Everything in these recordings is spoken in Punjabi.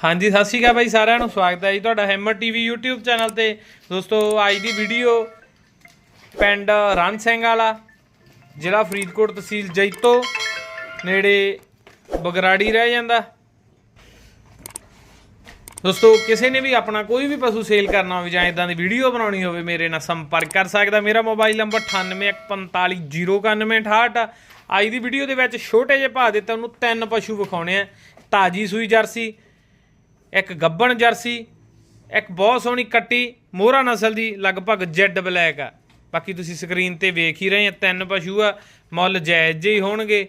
ਹਾਂਜੀ, ਸਤਿ ਸ਼੍ਰੀ ਅਕਾਲ ਬਾਈ ਸਾਰਿਆਂ ਨੂੰ। ਸਵਾਗਤ ਹੈ ਜੀ ਤੁਹਾਡਾ ਹੈਮਰ ਟੀਵੀ YouTube ਚੈਨਲ ਤੇ। ਦੋਸਤੋ, ਅੱਜ ਦੀ ਵੀਡੀਓ ਪਿੰਡ ਰਣ ਸਿੰਘ ਵਾਲਾ, ਜ਼ਿਲ੍ਹਾ ਫਰੀਦਕੋਟ ਤਹਿਸੀਲ ਜੈਤੋ, ਨੇੜੇ ਬਗਰਾੜੀ ਰਹਿ ਜਾਂਦਾ। ਦੋਸਤੋ, ਕਿਸੇ ਨੇ ਵੀ ਆਪਣਾ ਕੋਈ ਵੀ ਪਸ਼ੂ ਸੇਲ ਕਰਨਾ ਹੋਵੇ ਜਾਂ ਇਦਾਂ ਦੀ ਵੀਡੀਓ ਬਣਾਉਣੀ ਹੋਵੇ, ਮੇਰੇ ਨਾਲ ਸੰਪਰਕ ਕਰ ਸਕਦਾ। ਮੇਰਾ ਮੋਬਾਈਲ ਨੰਬਰ 9815409168 ਅੱਜ ਦੀ ਵੀਡੀਓ ਦੇ ਵਿੱਚ ਛੋਟੇ ਜਿਹੇ ਭਾਅ ਦੇ ਤੁਹਾਨੂੰ ਤਿੰਨ ਪਸ਼ੂ ਵਿਖਾਉਣੇ ਆ। ਤਾਜੀ ਸੂਈ ਜਰਸੀ ਇੱਕ ਗੱਬਣ ਜਰਸੀ ਇੱਕ ਬਹੁਤ ਸੋਹਣੀ ਕੱਟੀ ਮੋਹਰਾ ਨਸਲ ਦੀ ਲਗਭਗ ਜੈਡ ਬਲੈਕ ਆ। ਬਾਕੀ ਤੁਸੀਂ ਸਕਰੀਨ ਤੇ ਵੇਖ ਹੀ ਰਹੇ ਆ ਤਿੰਨ ਪਸ਼ੂ ਆ ਮੁੱਲ ਜਾਇਜ਼ ਜਿਹੇ ਹੀ ਹੋਣਗੇ।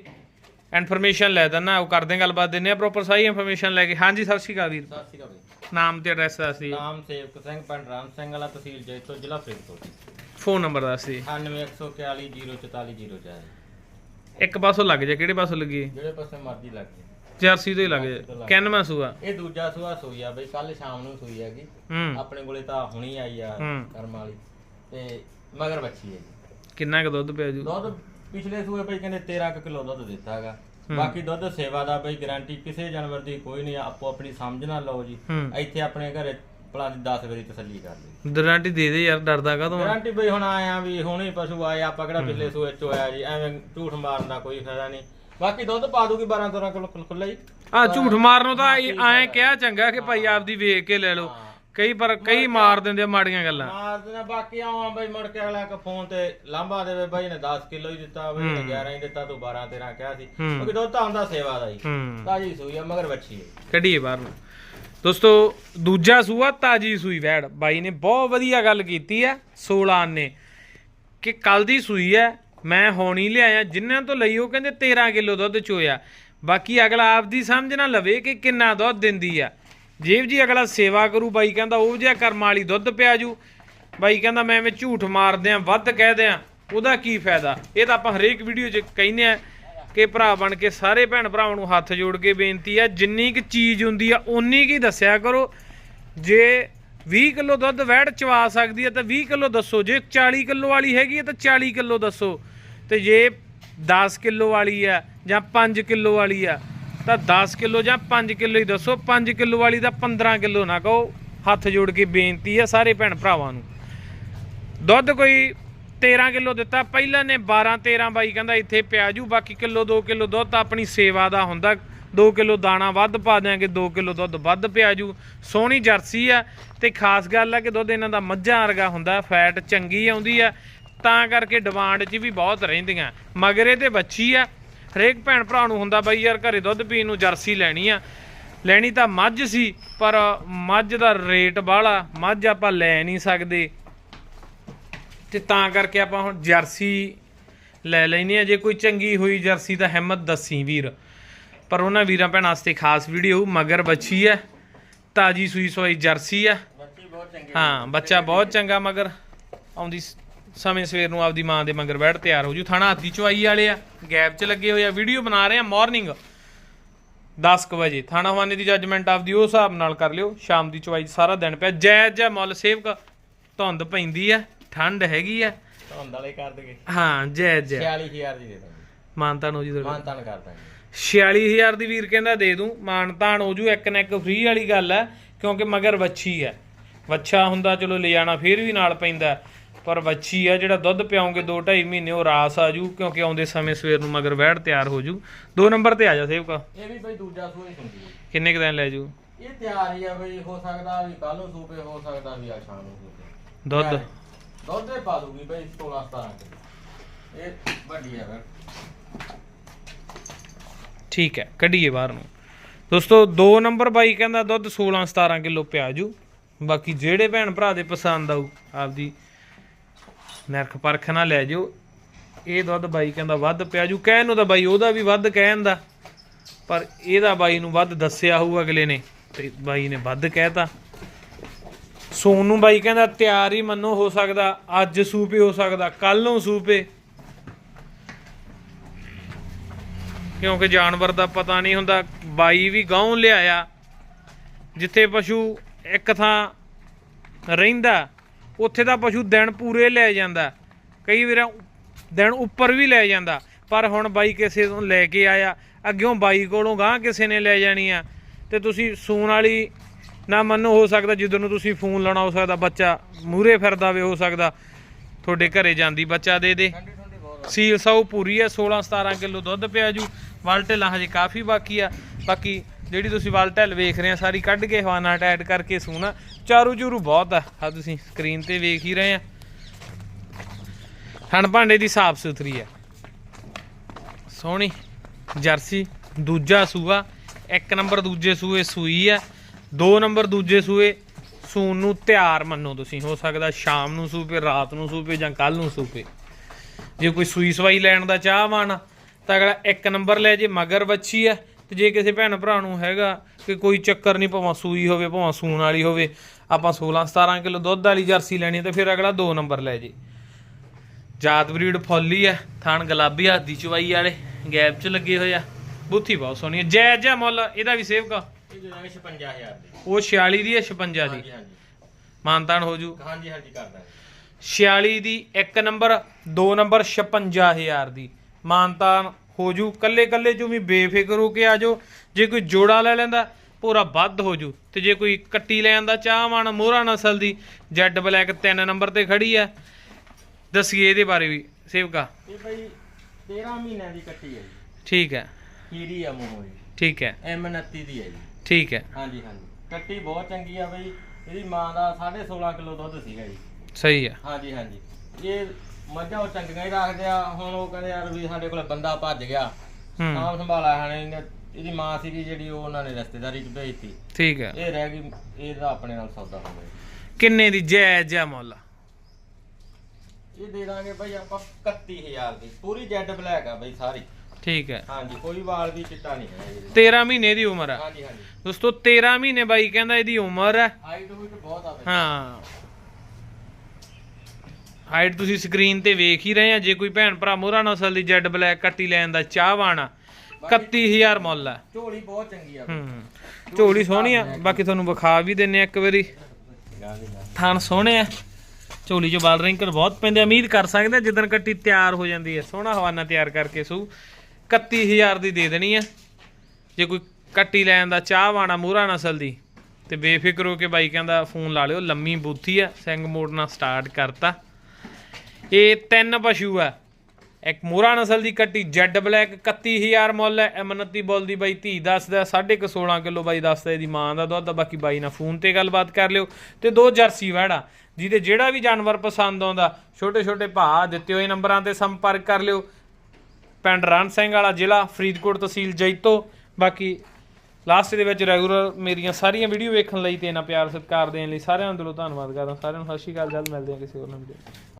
ਇਨਫੋਰਮੇਸ਼ਨ ਲੈ ਦਿੰਨਾ ਉਹ ਕਰਦੇ ਗੱਲਬਾਤ ਦਿੰਨੇ ਆ ਪ੍ਰੋਪਰ ਸਾਰੀ ਇਨਫੋਰਮੇਸ਼ਨ ਲੈ ਕੇ। ਹਾਂਜੀ ਸਤਿ ਸ਼੍ਰੀ ਅਕਾਲ ਵੀਰ। ਸਤਿ ਸ਼੍ਰੀ ਅਕਾਲ ਜੀ ਨਾਮ ਤੇ ਐਡਰੈਸ ਦੱਸ ਦਿਓ। ਨਾਮ ਸੇਵਕ ਸਿੰਘ ਪਿੰਡ ਰਾਮ ਸਿੰਘ ਵਾਲਾ ਤਹਿਸੀਲ ਜੈਤੋ ਜ਼ਿਲ੍ਹਾ ਫਰੀਦਕੋਟ ਫੋਨ ਨੰਬਰ ਦੱਸ ਦਿਓ। 9141044044 ਇੱਕ ਪਾਸੋਂ ਲੱਗ ਜਾ ਕਿਹੜੇ ਪਾਸੋਂ ਲੱਗੀ? ਜਿਹੜੇ ਪਾਸੇ ਮਰਜ਼ੀ ਲੱਗ ਜੇ। ਜਰਸੀ ਤੋਂ ਹੀ ਲੱਗ ਕਿੰਨਵਾਂ ਸੂਆ? ਇਹ ਦੂਜਾ ਸੂਆ ਸੂਈ ਆ ਬਈ ਕੱਲ ਸ਼ਾਮ ਨੂੰ ਸੂਈ ਹੈਗੀ। ਹੂੰ। ਆਪਣੇ ਕੋਲੇ ਤਾਂ ਹੁਣੀ ਆਈ ਆ ਹੂੰ। ਕਰਮ ਵਾਲੀ। ਤੇ ਮਗਰ ਬੱਚੀ ਹੈ ਜੀ। ਕਿੰਨਾ ਕੁ ਦੁੱਧ ਪਿਆ ਜੂ? ਦੁੱਧ ਪਿਛਲੇ ਸੂਏ ਬਈ ਕਹਿੰਦੇ 13 ਕੁ ਕਿਲੋ ਦੁੱਧ ਦਿੱਤਾ ਹੈਗਾ। ਬਾਕੀ ਦੁੱਧ ਸੇਵਾ ਦਾ ਬਈ ਗਾਰੰਟੀ ਕਿਸੇ ਜਾਨਵਰ ਦੀ ਕੋਈ ਨਹੀਂ ਆਪੋ ਆਪਣੀ ਸਮਝ ਨਾਲ ਲਓ ਜੀ। ਹੂੰ। ਇੱਥੇ ਆਪਣੇ ਘਰੇ ਭਲਾ ਦੀ 10 ਵਾਰੀ ਤਸੱਲੀ ਕਰ ਲਈ। ਗਾਰੰਟੀ ਦੇ ਦੇ ਯਾਰ ਡਰਦਾ ਕਾ ਤੂੰ ਗਾਰੰਟੀ ਬਈ ਹੁਣ ਆਇਆ ਵੀ ਹੁਣੇ ਪਸ਼ੂ ਆਏ ਆਪਾਂ ਕਿਹੜਾ ਪਿਛਲੇ ਸੂਏ ਚ ਹੋਇਆ ਜੀ ਐਵੇਂ ਝੂਠ ਮਾਰਨ ਦਾ ਕੋਈ ਫਾਇਦਾ ਨਹੀਂ। ਬਾਕੀ ਦੁੱਧ ਪਾ ਦੂਗੀ 12 13 ਕਿਲੋ ਖੁੱਲਾ ਜੀ। ਆ ਝੂਠ ਮਾਰਨੋਂ ਤਾਂ ਐਂ ਕਿਹਾ ਚੰਗਾ ਕਿ ਭਾਈ ਆਪਦੀ ਵੇਖ ਕੇ ਲੈ ਲਓ। ਕਈ ਪਰ ਕਈ ਮਾਰ ਦਿੰਦੇ ਆ ਮਾੜੀਆਂ ਗੱਲਾਂ। ਮਾਰ ਦੇਣਾ ਬਾਕੀ ਆਵਾਂ ਬਈ ਮੁੜ ਕੇ ਅਗਲਾ ਕ ਫੋਨ ਤੇ ਲਾਂਭਾ ਦੇਵੇ ਬਈ ਨੇ 10 ਕਿਲੋ ਹੀ ਦਿੱਤਾ ਬਈ ਨੇ 11 ਹੀ ਦਿੱਤਾ ਤੂੰ 12 13 ਕਿਹਾ ਸੀ। ਹੂੰ। ਕਿਉਂਕਿ ਦੁੱਧ ਤਾਂ ਹੁੰਦਾ ਸੇਵਾ ਦਾ ਹੂੰ। ਤਾਜੀ ਸੂਈ ਆ ਮਗਰ ਬੱਚੀ ਹੈ ਕੱਢੀਏ ਬਾਹਰ ਨੂੰ। ਦੋਸਤੋ ਦੂਜਾ ਸੂਆ ਤਾਜੀ ਸੂਈ ਵੈੜ। ਬਾਈ ਨੇ ਬਹੁਤ ਵਧੀਆ ਗੱਲ ਕੀਤੀ ਆ 16 ਨੇ। ਕਿ ਕੱਲ ਦੀ ਸੂਈ ਹੈ ਮੈਂ ਹੁਣ ਹੀ ਲਿਆਇਆ ਜਿਨ੍ਹਾਂ ਤੋਂ ਲਈ ਉਹ ਕਹਿੰਦੇ 13 ਕਿਲੋ ਦੁੱਧ ਚੋਇਆ। ਬਾਕੀ ਅਗਲਾ ਆਪਦੀ ਸਮਝ ਨਾ ਲਵੇ ਕਿ ਕਿੰਨਾ ਦੁੱਧ ਦਿੰਦੀ ਆ। ਜੇਬ ਜੀ ਅਗਲਾ ਸੇਵਾ ਕਰੂ, ਬਾਈ ਕਹਿੰਦਾ ਉਹ ਜਿਹਾ ਕਰਮ ਵਾਲੀ ਦੁੱਧ ਪਿਆ ਜੂ ਬਾਈ ਕਹਿੰਦਾ ਮੈਂ ਐਵੇਂ ਝੂਠ ਮਾਰਦੇ ਆ ਵੱਧ ਕਹਿਦੇ ਆ ਉਹਦਾ ਕੀ ਫਾਇਦਾ? ਇਹ ਤਾਂ ਆਪਾਂ ਹਰੇਕ ਵੀਡੀਓ 'ਚ ਕਹਿੰਦੇ ਆ ਕਿ ਭਰਾ ਬਣ ਕੇ ਸਾਰੇ ਭੈਣ ਭਰਾਵਾਂ ਨੂੰ ਹੱਥ ਜੋੜ ਕੇ ਬੇਨਤੀ ਆ, ਜਿੰਨੀ ਕੁ ਚੀਜ਼ ਹੁੰਦੀ ਆ, ਓਨੀ ਕੀ ਦੱਸਿਆ ਕਰੋ। ਜੇ 20 ਕਿਲੋ ਦੁੱਧ ਵੈੜ ਚਵਾ ਸਕਦੀ ਹੈ ਤਾਂ 20 ਕਿਲੋ ਦੱਸੋ। ਜੇ 40 ਕਿਲੋ ਵਾਲੀ ਹੈਗੀ ਹੈ ਤਾਂ 40 ਕਿਲੋ ਦੱਸੋ। ਤੇ ਜੇ 10 ਕਿਲੋ ਵਾਲੀ ਆ ਜਾਂ 5 ਕਿਲੋ ਵਾਲੀ ਆ, ਤਾਂ 10 ਕਿਲੋ ਜਾਂ 5 ਕਿਲੋ ਹੀ ਦੱਸੋ। 5 ਕਿਲੋ ਵਾਲੀ ਦਾ 15 ਕਿਲੋ ਨਾ ਕਹੋ। ਹੱਥ ਜੋੜ ਕੇ ਬੇਨਤੀ ਆ ਸਾਰੇ ਭੈਣ ਭਰਾਵਾਂ ਨੂੰ। ਦੁੱਧ ਕੋਈ 13 ਕਿਲੋ ਦਿੱਤਾ, ਪਹਿਲਾਂ ਨੇ 12 13 ਬਾਈ ਕਹਿੰਦਾ ਇੱਥੇ ਪਿਆ ਜੂ, ਬਾਕੀ ਕਿਲੋ 2 ਕਿਲੋ ਦੁੱਧ ਤਾਂ ਆਪਣੀ ਸੇਵਾ ਦਾ ਹੁੰਦਾ। 2 ਕਿਲੋ ਦਾਣਾ ਵੱਧ ਪਾ ਦਿਆਂਗੇ 2 ਕਿਲੋ ਦੁੱਧ ਵੱਧ ਪਿਆ ਜੂ। ਸੋਹਣੀ ਜਰਸੀ ਆ ਤੇ ਖਾਸ ਗੱਲ ਆ ਕਿ ਦੁੱਧ ਇਹਨਾਂ ਦਾ ਮੱਝਾਂ ਵਰਗਾ ਹੁੰਦਾ, ਫੈਟ ਚੰਗੀ ਆਉਂਦੀ ਆ। ਤਾਂ ਕਰਕੇ ਡਿਮਾਂਡ 'ਚ ਵੀ ਬਹੁਤ ਰਹਿੰਦੀਆਂ। ਮਗਰ ਇਹਦੇ ਬੱਚੀ ਆ। ਹਰੇਕ ਭੈਣ ਭਰਾ ਨੂੰ ਹੁੰਦਾ ਬਾਈ ਯਾਰ ਘਰੇ ਦੁੱਧ ਪੀਣ ਨੂੰ ਜਰਸੀ ਲੈਣੀ ਆ। ਲੈਣੀ ਤਾਂ ਮੱਝ ਸੀ ਪਰ ਮੱਝ ਦਾ ਰੇਟ ਬਾਹਲਾ ਮੱਝ ਆਪਾਂ ਲੈ ਨਹੀਂ ਸਕਦੇ। ਤੇ ਤਾਂ ਕਰਕੇ ਆਪਾਂ ਹੁਣ ਜਰਸੀ ਲੈ ਲੈਨੇ ਆ। ਜੇ ਕੋਈ ਚੰਗੀ ਹੋਈ ਜਰਸੀ ਤਾਂ ਹਿੰਮਤ ਦੱਸੀ ਵੀਰ। ਪਰ ਉਹਨਾਂ ਵੀਰਾਂ ਭੈਣਾਂ ਵਾਸਤੇ ਖਾਸ ਵੀਡੀਓ ਮਗਰ ਬੱਚੀ ਹੈ ਤਾਜੀ ਸੂਈ ਸੋਈ ਜਰਸੀ ਆ। ਬੱਚੀ ਬਹੁਤ ਚੰਗੀ ਹਾਂ ਬੱਚਾ ਬਹੁਤ ਚੰਗਾ ਮਗਰ। ਆਉਂਦੀ ਸਮੇਂ ਸਵੇਰ ਨੂੰ ਆਪਦੀ ਮਾਂ ਦੇ ਮਗਰ ਬੈਠ ਤਿਆਰ ਹੋ ਜੂ। ਥਾਣਾ ਹਾਥੀ ਚਵਾਈ ਵਾਲੇ ਆ ਗੈਪ 'ਚ ਲੱਗੇ ਹੋਏ ਆ ਵੀਡੀਓ ਬਣਾ ਰਹੇ ਆ ਮਾਰਨਿੰਗ 10:00 ਵਜੇ। ਥਾਣਾ ਹਵਾਨੇ ਦੀ ਜੱਜਮੈਂਟ ਆਪਦੀ ਉਹ ਹਿਸਾਬ ਨਾਲ ਕਰ ਲਿਓ। ਸ਼ਾਮ ਦੀ ਚਵਾਈ ਸਾਰਾ ਦਿਨ ਪਿਆ। ਜਾਇਜ਼ ਜਿਹਾ ਮੁੱਲ ਸੇਵਕ ਧੁੰਦ ਪੈਂਦੀ ਆ ਠੰਡ ਹੈਗੀ ਆ। ਧੁੰਦ ਵਾਲੇ ਕਰ ਦਗੇ। ਹਾਂ ਜਾਇਜ਼ ਜਿਹਾ 46000 ਦੀ ਦੇ ਦਾਂਗੇ। ਮਾਨਤਾਨ ਹੋ ਜੀ ਤੁਹਾਡਾ। ਮਾਨਤਾਨ ਕਰ ਦਾਂਗੇ। 46000 ਦੀ ਵੀਰ ਕਹਿੰਦਾ ਦੇ ਦੂੰ। ਮਾਨਤਾਨ ਹੋ ਜੂ ਇੱਕ ਨਾ ਇੱਕ ਫ੍ਰੀ ਵਾਲੀ ਗੱਲ ਹੈ ਕਿਉਂਕਿ ਮਗਰ ਵੱਛੀ ਹੈ ਵੱਛਾ ਹੁੰਦਾ ਚਲੋ ਲੈ ਜਾਣਾ ਫੇਰ ਵੀ ਨਾਲ ਪੈਂਦਾ। ਪਰ ਵੱਛੀ ਆ ਜਿਹੜਾ ਦੁੱਧ ਪਿਆਉਂਗੇ 2 2.5 ਮਹੀਨੇ ਉਹ ਰਾਸ ਆ ਜੂ ਕਿਉਂਕਿ ਆਉਂਦੇ ਸਮੇਂ ਸਵੇਰ ਨੂੰ ਮਗਰ ਵਹਿੜ ਤਿਆਰ ਹੋ ਜੂ। ਦੋ ਨੰਬਰ ਤੇ ਆ ਜਾ ਸੇਵਕਾ। ਇਹ ਵੀ ਬਈ ਦੂਜਾ ਸੂਆ ਹੀ ਹੁੰਦੀ ਹੈ। ਕਿੰਨੇ ਕੁ ਦਿਨ ਲੈ ਜੂ? ਇਹ ਤਿਆਰ ਹੀ ਆ ਬਈ ਹੋ ਸਕਦਾ ਵੀ ਕੱਲ ਨੂੰ ਸੂਪੇ ਹੋ ਸਕਦਾ ਵੀ ਆ ਸ਼ਾਮ ਨੂੰ ਸੂਪੇ। ਦੁੱਧ। ਦੁੱਧ ਦੇ ਪਾ ਦੂਗੀ ਬਈ 16 17 ਕਿਲੋ। ਇਹ ਵੱਡੀ ਆ ਫਿਰ। ਠੀਕ ਹੈ ਕੱਢੀਏ ਬਾਹਰ ਨੂੰ। ਦੋਸਤੋ ਦੋ ਨੰਬਰ ਬਾਈ ਕਹਿੰਦਾ ਦੁੱਧ 16 17 ਕਿਲੋ ਪਿਆ ਜੂ। ਬਾਕੀ ਜਿਹੜੇ ਭੈਣ ਭਰਾ ਦੇ ਪਸੰਦ ਆਊ ਆਪਦੀ ਨਰਖ ਪਰਖ ਨਾ ਲੈ ਜਿਓ। ਇਹ ਦੁੱਧ ਬਾਈ ਕਹਿੰਦਾ ਵੱਧ ਪਿਆ ਜੂ। ਕਹਿਣ ਨੂੰ ਤਾਂ ਬਾਈ ਉਹਦਾ ਵੀ ਵੱਧ ਕਹਿਣ ਦਾ। ਪਰ ਇਹਦਾ ਬਾਈ ਨੂੰ ਵੱਧ ਦੱਸਿਆ ਹੋਊ ਅਗਲੇ ਨੇ। ਤੇ ਬਾਈ ਨੇ ਵੱਧ ਕਹਿਤਾ। ਸੋਨੂੰ ਬਾਈ ਕਹਿੰਦਾ, ਤਿਆਰ ਹੀ ਮੰਨੋ, ਹੋ ਸਕਦਾ ਅੱਜ ਸੂਪੇ, ਹੋ ਸਕਦਾ ਕੱਲ ਨੂੰ ਸੂਪੇ। ਕਿਉਂਕਿ ਜਾਨਵਰ ਦਾ ਪਤਾ ਨਹੀਂ ਹੁੰਦਾ। ਬਾਈ ਵੀ ਗਾਉਂ ਲਿਆਇਆ। ਜਿੱਥੇ ਪਸ਼ੂ ਇੱਕ ਥਾਂ ਰਹਿੰਦਾ। ਉੱਥੇ ਦਾ ਪਸ਼ੂ ਦਿਨ ਪੂਰੇ ਲੈ ਜਾਂਦਾ। ਕਈ ਵਾਰ ਦਿਨ ਉੱਪਰ ਵੀ ਲੈ ਜਾਂਦਾ। ਪਰ ਹੁਣ ਬਾਈ ਕਿਸੇ ਤੋਂ ਲੈ ਕੇ ਆਇਆ, ਅੱਗਿਓਂ ਬਾਈ ਕੋਲੋਂ ਗਾਂ ਕਿਸੇ ਨੇ ਲੈ ਜਾਣੀ ਆ। ਤੇ ਤੁਸੀਂ ਸੂਣ ਵਾਲੀ ਨਾ ਮੰਨੋ, ਹੋ ਸਕਦਾ ਜਦੋਂ ਨੂੰ ਤੁਸੀਂ ਫੋਨ ਲਾਉਣਾ ਹੋ ਸਕਦਾ, ਬੱਚਾ ਮੂਰੇ ਫਿਰਦਾ ਵੇ, ਹੋ ਸਕਦਾ ਤੁਹਾਡੇ ਘਰੇ ਜਾਂਦੀ ਬੱਚਾ ਦੇ ਦੇ। ਸੀਲ ਸਾਊ ਪੂਰੀ ਹੈ 16 17 ਕਿਲੋ ਦੁੱਧ ਪਿਆ ਜੂ ਵਲਟਲ ਹਜੇ ਕਾਫੀ ਬਾਕੀ ਆ। ਬਾਕੀ ਜਿਹੜੀ ਤੁਸੀਂ ਵਲਟਲ ਵੇਖ ਰਹੇ ਆ, ਸਾਰੀ ਕੱਢ ਕੇ ਹਵਾਨਾ ਟੈਟ ਕਰਕੇ ਸੂਣਾ। ਚਾਰੂ ਚੂਰੂ ਬਹੁਤ ਆ। ਆ ਤੁਸੀਂ ਸਕਰੀਨ ਤੇ ਵੇਖ ਹੀ ਰਹੇ ਆ। ਹਣ ਭਾਂਡੇ ਦੀ ਸਾਫ਼ ਸੁਥਰੀ ਆ। ਸੋਹਣੀ ਜਰਸੀ ਦੂਜਾ ਸੂਆ ਇੱਕ ਨੰਬਰ ਦੂਜੇ ਸੂਏ ਸੂਈ ਆ। ਦੋ ਨੰਬਰ ਦੂਜੇ ਸੂਏ ਸੂਣ ਨੂੰ ਤਿਆਰ ਮੰਨੋ ਤੁਸੀਂ। ਹੋ ਸਕਦਾ ਸ਼ਾਮ ਨੂੰ ਸੂਪੇ ਰਾਤ ਨੂੰ ਸੂਪੇ ਜਾਂ ਕੱਲ ਨੂੰ ਸੂਪੇ। ਜੇ ਕੋਈ ਸੂਈ ਸਵਾਈ ਲੈਣ ਦਾ ਚਾਹਵਾਨ ਆ, ਤਾਂ ਅਗਲਾ ਇੱਕ ਨੰਬਰ ਲੈ ਜੇ ਮਗਰ ਵੱਛੀ ਆ। ਤੇ ਜੇ ਕਿਸੇ ਭੈਣ ਭਰਾ ਨੂੰ ਹੈਗਾ ਕਿ ਕੋਈ ਚੱਕਰ ਨਹੀਂ ਭਾਵੇਂ ਸੂਈ ਹੋਵੇ ਭਾਵੇਂ ਸੂਣ ਵਾਲੀ ਹੋਵੇ ਆਪਾਂ 16 17 ਕਿਲੋ ਦੁੱਧ ਵਾਲੀ ਜਰਸੀ ਲੈਣੀ ਆ ਤੇ ਫਿਰ ਅਗਲਾ ਦੋ ਨੰਬਰ ਲੈ ਜੇ। ਜਾਤ ਬਰੀਡ ਫੁੱਲੀ ਆ ਥਾਣ ਗੁਲਾਬੀ ਹੱਥ ਦੀ ਚਵਾਈ ਵਾਲੇ ਗੈਪ 'ਚ ਲੱਗੇ ਹੋਏ ਆ। ਬੁੱਥੀ ਬਹੁਤ ਸੋਹਣੀ ਆ ਜੈ ਜੈ ਮੁੱਲ ਇਹਦਾ ਵੀ ਸੇਵ ਕਾ ਇਹ 56000 ਦੀ। ਉਹ 46 ਦੀ ਹੈ 56 ਦੀ। ਹਾਂਜੀ ਹਾਂਜੀ। ਮਾਨਤਾਨ ਹੋ ਜੂ। ਹਾਂਜੀ ਹਾਂਜੀ ਕਰ ਦਾਂਗੇ। 46 ਦੀ ਇੱਕ ਨੰਬਰ ਦੋ ਨੰਬਰ 56000 ਦੀ। ਮਾਨਤਾਨ ਹੋ ਜੂ। ਕੱਲੇ ਕੱਲੇ ਚੋਂ ਵੀ ਬੇਫਿਕਰ ਹੋ ਕੇ ਆ ਜਾਓ। ਜੇ ਕੋਈ ਜੋੜਾ ਲੈ ਲੈਂਦਾ ਪੂਰਾ ਵੱਧ ਹੋ ਜੂ। ਤੇ ਜੇ ਕੋਈ ਕੱਟੀ ਲੈ ਆਂਦਾ ਚਾਹਵਾਨ ਮੋਹਰਾ ਨਸਲ ਦੀ ਜੈਡ ਬਲੈਕ ਤਿੰਨ ਨੰਬਰ ਤੇ ਖੜੀ ਆ ਦੱਸੀਏ ਇਹਦੇ ਬਾਰੇ ਵੀ ਸੇਵਕਾ। ਇਹ ਬਈ 13 ਮਹੀਨਿਆਂ ਦੀ ਕੱਟੀ ਹੈ ਜੀ। ਠੀਕ ਹੈ ਕੀਰੀ ਆ ਮੂੰਹੋਂ ਜੀ ਠੀਕ ਹੈ ਐਮ 29 ਦੀ ਹੈ ਜੀ। ਠੀਕ ਹੈ ਹਾਂਜੀ ਹਾਂਜੀ। ਕੱਟੀ ਬਹੁਤ ਚੰਗੀ ਆ ਬਈ। ਇਹਦੀ ਮਾਂ ਦਾ 16.5 ਕਿਲੋ ਦੁੱਧ ਸੀਗਾ ਜੀ। ਸਹੀ ਹੈ ਹਾਂਜੀ ਹਾਂਜੀ। ਇਹ ਮੱਝਾਂ ਉਹ ਚੰਗੀਆਂ ਹੀ ਰੱਖਦੇ ਆ। ਹੁਣ ਉਹ ਕਹਿੰਦੇ ਯਾਰ ਵੀ ਸਾਡੇ ਕੋਲ ਬੰਦਾ ਭੱਜ ਗਿਆ। ਆਮ ਸੰਭਾਲਾ ਹਣੇ ਇਹਦੀ ਮਾਂ ਸੀਗੀ ਜਿਹੜੀ ਉਹ ਉਹਨਾਂ ਨੇ ਰਿਸ਼ਤੇਦਾਰੀ ਚ ਭੇਜਤੀ। ਠੀਕ ਹੈ। ਇਹ ਰਹਿ ਗਈ ਇਹਦਾ ਆਪਣੇ ਨਾਲ ਸੌਦਾ ਹੋ ਗਿਆ। ਕਿੰਨੇ ਦੀ ਜੈ ਜੈ ਮੁੱਲ? ਇਹ ਦੇ ਦਾਂਗੇ ਬਈ ਆਪਾਂ 31000 ਦੀ। ਪੂਰੀ ਜੈਡ ਬਲੈਕ ਆ ਬਈ ਸਾਰੀ। ਠੀਕ ਹੈ। ਹਾਂਜੀ ਕੋਈ ਵਾਲ ਵੀ ਚਿੱਟਾ ਨਹੀਂ ਹੈ ਇਹਦੇ 13 ਮਹੀਨੇ ਦੀ ਉਮਰ ਹੈ ਹਾਂਜੀ ਹਾਂਜੀ। ਦੋਸਤੋ 13 ਮਹੀਨੇ ਬਾਈ ਕਹਿੰਦਾ ਇਹਦੀ ਉਮਰ ਹੈ ਹਾਈਟ ਵੀ ਬਹੁਤ ਆ ਬਈ। ਹਾਂ। ਹਾਈਟ ਤੁਸੀਂ ਸਕਰੀਨ ਤੇ ਵੇਖ ਹੀ ਰਹੇ ਆ। ਜੇ ਕੋਈ ਭੈਣ ਭਰਾ ਮੋਹਰਾ ਨਸਲ ਦੀ ਜੈਡ ਬਲੈਕ ਕੱਟੀ ਲੈਣ ਦਾ ਚਾਹਵਾਨ ਆ 31000 ਮੁੱਲ ਆ। ਝੋਲੀ ਬਹੁਤ ਚੰਗੀ ਆ ਹੂੰ ਝੋਲੀ ਸੋਹਣੀ ਆ। ਬਾਕੀ ਤੁਹਾਨੂੰ ਵਿਖਾ ਵੀ ਦਿੰਨੇ ਆ ਇੱਕ ਵਾਰੀ। ਥਣ ਸੋਹਣੇ ਆ। ਝੋਲੀ ਚੋਂ ਬਾਲ ਰਿੰਕਰ ਬਹੁਤ ਪੈਂਦੇ। ਉਮੀਦ ਕਰ ਸਕਦੇ ਆ ਜਿੱਦਣ ਕੱਟੀ ਤਿਆਰ ਹੋ ਜਾਂਦੀ ਹੈ ਸੋਹਣਾ ਹਵਾਨਾ ਤਿਆਰ ਕਰਕੇ ਸੂ। 31000 ਦੀ ਦੇ ਦੇਣੀ ਆ। ਜੇ ਕੋਈ ਕੱਟੀ ਲੈਣ ਦਾ ਚਾਹਵਾਨ ਆ ਮੋਹਰਾ ਨਸਲ ਦੀ ਤੇ ਬੇਫਿਕਰ ਹੋ ਕੇ ਬਾਈ ਕਹਿੰਦਾ ਫੋਨ ਲਾ ਲਿਓ। ਲੰਮੀ ਬੂਥੀ ਆ। ਸਿੰਘ ਮੋੜਨਾ ਸਟਾਰਟ ਕਰਤਾ। ਇਹ ਤਿੰਨ ਪਸ਼ੂ ਆ। ਇੱਕ ਮੋਹਰਾ ਨਸਲ ਦੀ ਕੱਟੀ ਜੈਡ ਬਲੈਕ 31000 ਮੁੱਲ ਹੈ। M29 ਬੋਲਦੀ ਬਾਈ ਧੀ ਦੱਸਦਾ 16.5 16 ਕਿਲੋ ਬਾਈ ਦੱਸਦਾ ਇਹਦੀ ਮਾਂ ਦਾ ਦੁੱਧ। ਬਾਕੀ ਬਾਈ ਨਾਲ ਫੋਨ ਤੇ ਗੱਲਬਾਤ ਕਰ ਲਿਓ। ਤੇ ਦੋ ਜਰਸੀ ਵੜਾ ਜਿਹਦੇ ਜਿਹੜਾ ਵੀ ਜਾਨਵਰ ਪਸੰਦ ਆਉਂਦਾ ਛੋਟੇ ਛੋਟੇ ਭਾ ਦਿੱਤੇ ਹੋਏ ਨੰਬਰਾਂ ਤੇ ਸੰਪਰਕ ਕਰ ਲਿਓ। ਪਿੰਡ ਰਣ ਸਿੰਘ ਵਾਲਾ ਜ਼ਿਲ੍ਹਾ, ਫਰੀਦਕੋਟ ਤਹਿਸੀਲ ਜੈਤੋ। ਬਾਕੀ ਲਾਸਟ ਦੇ ਵਿੱਚ ਰੈਗੂਲਰ ਮੇਰੀਆਂ ਸਾਰੀਆਂ ਵੀਡੀਓ ਵੇਖਣ ਲਈ ਤੇ ਇਹਨਾਂ ਪਿਆਰ ਸਤਿਕਾਰ ਦੇਣ ਲਈ ਸਾਰਿਆਂ ਨੂੰ ਦਿਲੋਂ ਧੰਨਵਾਦ ਕਰਦਾ। ਸਾਰਿਆਂ ਨੂੰ ਸਤਿ ਸ਼੍ਰੀ ਅਕਾਲ, ਜਲਦ ਮਿਲਦੇ ਹਾਂ ਕਿਸੇ ਹੋਰ ਵੀਡੀਓ